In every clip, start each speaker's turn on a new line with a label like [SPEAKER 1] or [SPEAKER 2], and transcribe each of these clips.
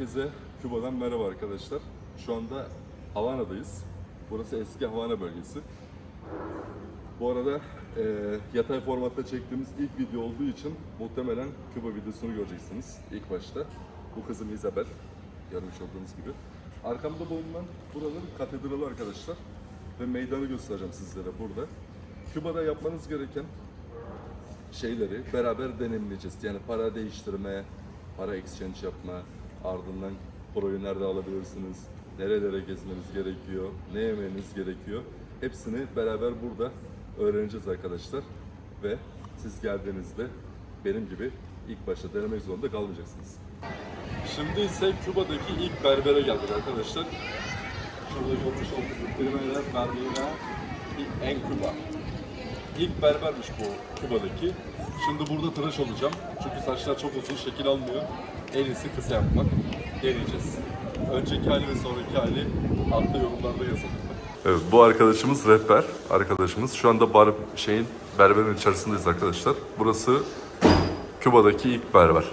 [SPEAKER 1] Herkese Küba'dan merhaba arkadaşlar. Şu anda Havana'dayız. Burası eski Havana bölgesi. Bu arada e, yatay formatta çektiğimiz ilk video olduğu için muhtemelen Küba videosunu göreceksiniz ilk başta. Bu kızım Isabel, görmüş olduğunuz gibi. Arkamda bulunan buranın katedrali arkadaşlar. Ve meydanı göstereceğim sizlere burada. Küba'da yapmanız gereken şeyleri beraber deneyimleyeceğiz. Yani para değiştirme, para exchange yapma, ardından parayı nerede alabilirsiniz, nerelere gezmeniz gerekiyor, ne yemeniz gerekiyor. Hepsini beraber burada öğreneceğiz arkadaşlar. Ve siz geldiğinizde benim gibi ilk başta denemek zorunda kalmayacaksınız. Şimdi ise Küba'daki ilk berbere geldik arkadaşlar. Şurada görmüş olduğunuz primeler berbera en Küba. İlk berbermiş bu Küba'daki. Şimdi burada tıraş olacağım. Çünkü saçlar çok uzun, şekil almıyor. En iyisi kısa yapmak. Deneyeceğiz. Önceki hali ve sonraki hali altta yorumlarda yazın. Evet, bu arkadaşımız rehber arkadaşımız. Şu anda bar şeyin berberin içerisindeyiz arkadaşlar. Burası Küba'daki ilk berber.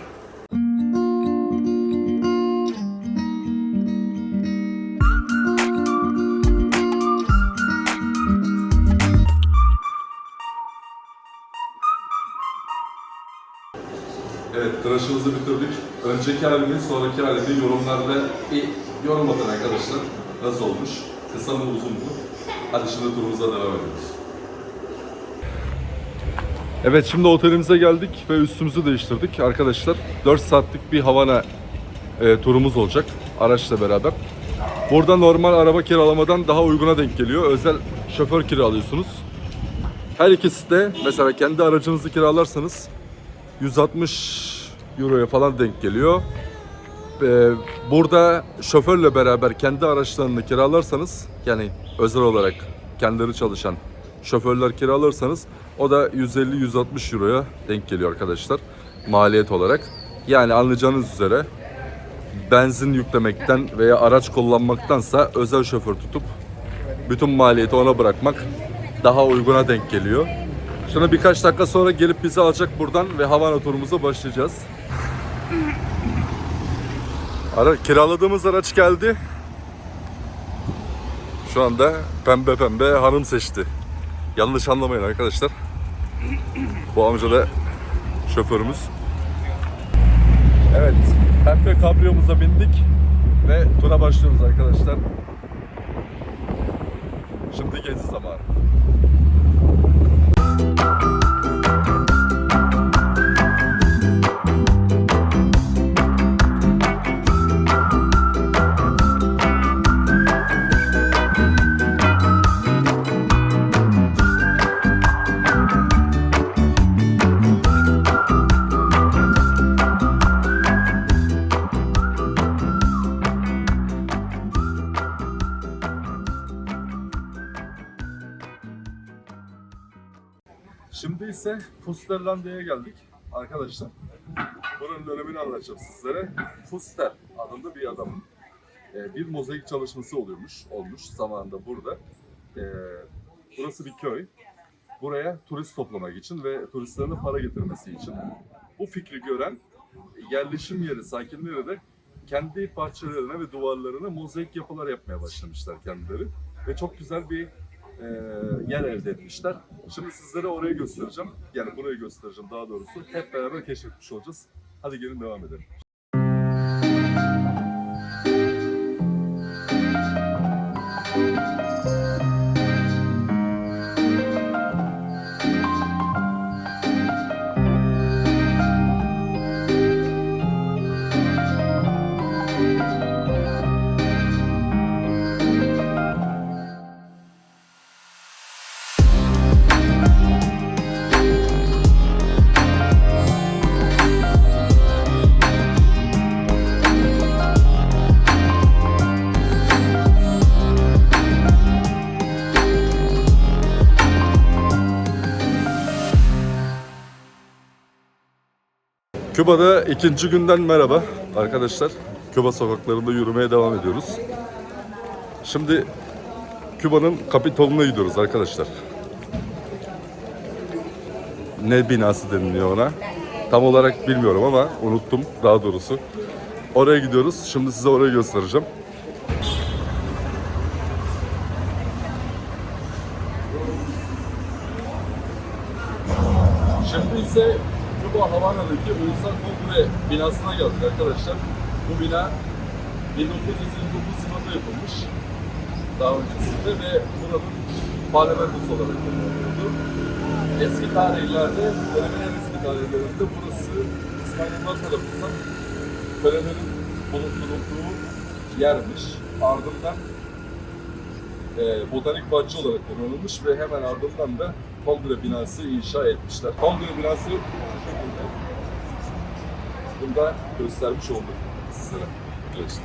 [SPEAKER 1] Önceki halini, sonraki halini yorumlarda bir yorum atın arkadaşlar. Nasıl olmuş? Kısa mı, uzun mu? Hadi şimdi turumuza devam ediyoruz. Evet, şimdi otelimize geldik ve üstümüzü değiştirdik. Arkadaşlar 4 saatlik bir Havana e, turumuz olacak araçla beraber. Burada normal araba kiralamadan daha uyguna denk geliyor. Özel şoför kiralıyorsunuz. Her ikisi de mesela kendi aracınızı kiralarsanız 160 euroya falan denk geliyor. Ee, burada şoförle beraber kendi araçlarını kiralarsanız yani özel olarak kendileri çalışan şoförler kiralarsanız o da 150-160 euroya denk geliyor arkadaşlar maliyet olarak. Yani anlayacağınız üzere benzin yüklemekten veya araç kullanmaktansa özel şoför tutup bütün maliyeti ona bırakmak daha uyguna denk geliyor. Şimdi birkaç dakika sonra gelip bizi alacak buradan ve Havana turumuza başlayacağız. Ara, kiraladığımız araç geldi. Şu anda pembe pembe hanım seçti. Yanlış anlamayın arkadaşlar. Bu amca da şoförümüz. Evet, pembe kabriyomuza bindik ve tura başlıyoruz arkadaşlar. Şimdi gezi zamanı. İse Fusterlanda'ya geldik arkadaşlar. Buranın dönemini anlatacağım sizlere. Fuster adında bir adamın e, bir mozaik çalışması oluyormuş, olmuş zamanında burada. E, burası bir köy. Buraya turist toplamak için ve turistlerin para getirmesi için. Bu fikri gören yerleşim yeri sakinleri de kendi bahçelerine ve duvarlarına mozaik yapılar yapmaya başlamışlar kendileri. Ve çok güzel bir e, yer elde etmişler. Şimdi sizlere orayı göstereceğim. Yani burayı göstereceğim daha doğrusu. Hep beraber keşfetmiş olacağız. Hadi gelin devam edelim. Küba'da ikinci günden merhaba arkadaşlar. Küba sokaklarında yürümeye devam ediyoruz. Şimdi Küba'nın Kapitolü'ne gidiyoruz arkadaşlar. Ne binası deniliyor ona? Tam olarak bilmiyorum ama unuttum daha doğrusu. Oraya gidiyoruz. Şimdi size orayı göstereceğim. Şimdi ise Küba Havana'daki Ulusal Kongre binasına geldik arkadaşlar. Bu bina 1929 yılında yapılmış. Daha öncesinde ve buranın parlamentosu olarak kullanılıyordu. Eski tarihlerde, dönemin en eski tarihlerinde burası İspanyollar tarafından kölelerin bulundurulduğu yermiş. Ardından e, botanik bahçe olarak kullanılmış ve hemen ardından da kongre binası inşa etmişler. Kongre binası bu şekilde. Bunu göstermiş olduk sizlere. Arkadaşlar.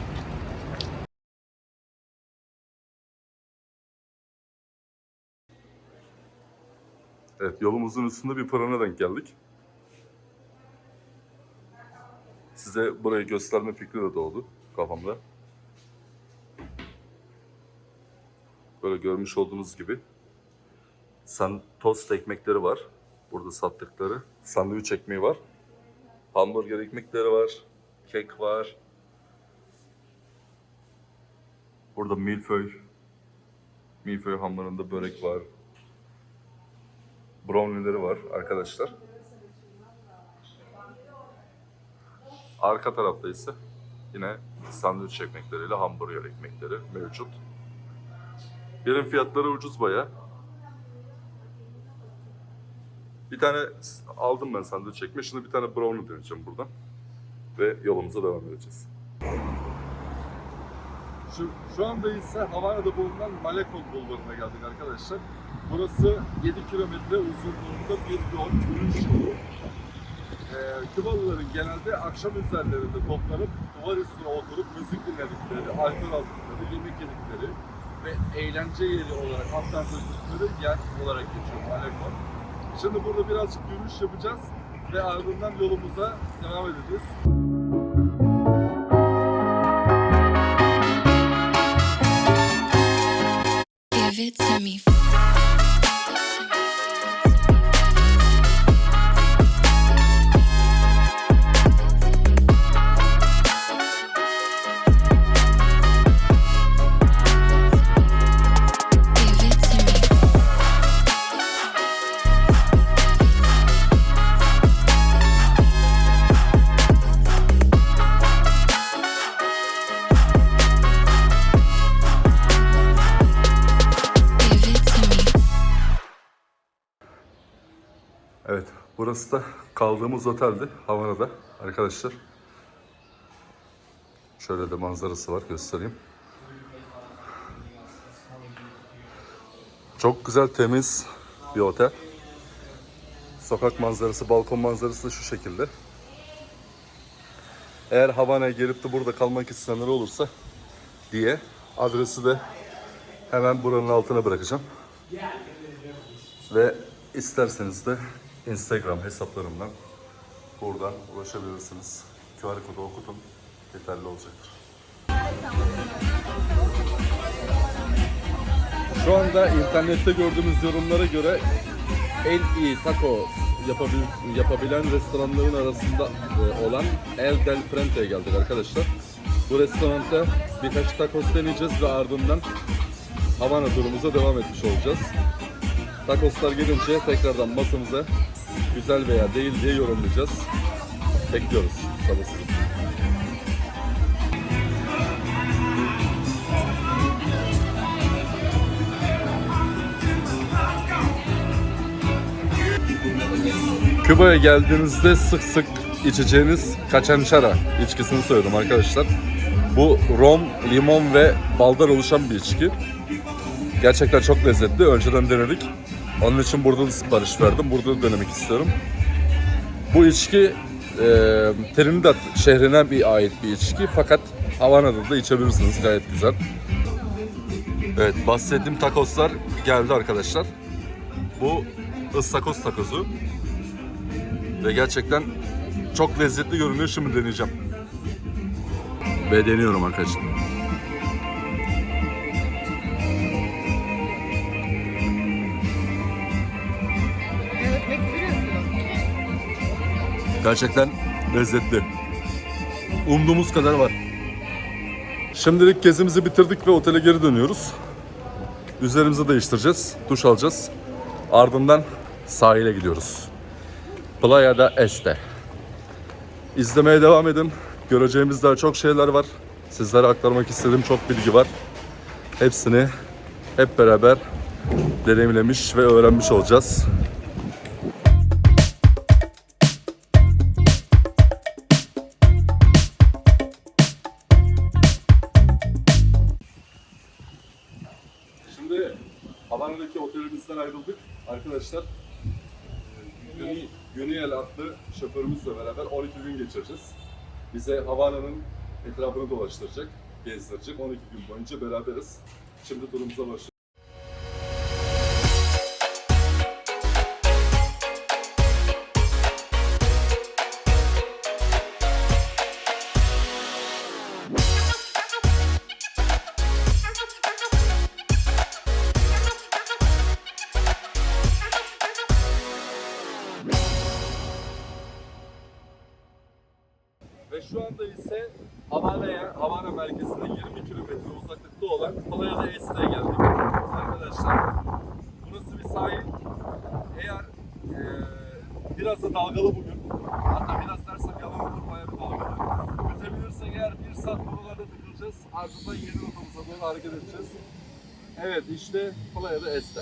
[SPEAKER 1] Evet, yolumuzun üstünde bir fırına denk geldik. Size burayı gösterme fikri de doğdu kafamda. Böyle görmüş olduğunuz gibi san tost ekmekleri var. Burada sattıkları. Sandviç ekmeği var. Hamburger ekmekleri var. Kek var. Burada milföy. Milföy hamurunda börek var. Brownie'leri var arkadaşlar. Arka tarafta ise yine sandviç ekmekleriyle hamburger ekmekleri mevcut. Yerin fiyatları ucuz baya. Bir tane aldım ben sandviç ekmeği. Şimdi bir tane brownie deneyeceğim buradan. Ve yolumuza devam edeceğiz. Şu, şu anda ise Havana'da bulunan Malekon Bulvarı'na geldik arkadaşlar. Burası 7 kilometre uzunluğunda bir yol, yürüyüş yolu. Ee, genelde akşam üzerlerinde toplanıp duvar üstüne oturup müzik dinledikleri, alkol aldıkları, yemek yedikleri ve eğlence yeri olarak adlandırdıkları yer olarak geçiyor Malekon. Şimdi burada birazcık yürüyüş yapacağız ve ardından yolumuza devam edeceğiz.
[SPEAKER 2] Give it to me.
[SPEAKER 1] Burası da kaldığımız oteldi Havana'da arkadaşlar. Şöyle de manzarası var göstereyim. Çok güzel temiz bir otel. Sokak manzarası, balkon manzarası da şu şekilde. Eğer Havana'ya gelip de burada kalmak isteyenler olursa diye adresi de hemen buranın altına bırakacağım. Ve isterseniz de Instagram hesaplarımdan buradan ulaşabilirsiniz. QR kodu okutun. Yeterli olacaktır. Şu anda internette gördüğümüz yorumlara göre en iyi taco yapabil- yapabilen restoranların arasında e, olan El Del Frente'ye geldik arkadaşlar. Bu restoranda birkaç tacos deneyeceğiz ve ardından Havana turumuza devam etmiş olacağız. Takoslar gelince tekrardan masamıza güzel veya değil diye yorumlayacağız. Bekliyoruz sabırsızlıkla. Küba'ya geldiğinizde sık sık içeceğiniz kaçançara içkisini söyledim arkadaşlar. Bu rom, limon ve baldan oluşan bir içki. Gerçekten çok lezzetli. Önceden denedik. Onun için burada da sipariş verdim. Burada da denemek istiyorum. Bu içki e, Trinidad şehrine bir ait bir içki. Fakat Havana'da da içebilirsiniz. Gayet güzel. Evet bahsettiğim takoslar geldi arkadaşlar. Bu ıstakoz takozu. Ve gerçekten çok lezzetli görünüyor. Şimdi deneyeceğim. Ve deniyorum arkadaşlar. Gerçekten lezzetli. Umduğumuz kadar var. Şimdilik gezimizi bitirdik ve otele geri dönüyoruz. Üzerimizi değiştireceğiz, duş alacağız. Ardından sahile gidiyoruz. Playa da Este. İzlemeye devam edin. Göreceğimiz daha çok şeyler var. Sizlere aktarmak istediğim çok bilgi var. Hepsini hep beraber deneyimlemiş ve öğrenmiş olacağız. Arkadaşlar Güney, Güneyel adlı şoförümüzle beraber 12 gün geçireceğiz. Bize Havana'nın etrafını dolaştıracak, gezdirecek. 12 gün boyunca beraberiz. Şimdi turumuza başlıyoruz. Ve şu anda ise Havana'ya, Havana merkezine 20 kilometre uzaklıkta olan Playa de Este'ye geldik. Arkadaşlar burası bir sahil. Eğer eee, biraz da dalgalı bugün. Hatta biraz dersem yalan olur bayağı bir dalgalı. Yüzebilirsek eğer bir saat buralarda takılacağız. Ardından yeni rotamıza doğru hareket edeceğiz. Evet işte Playa de Este.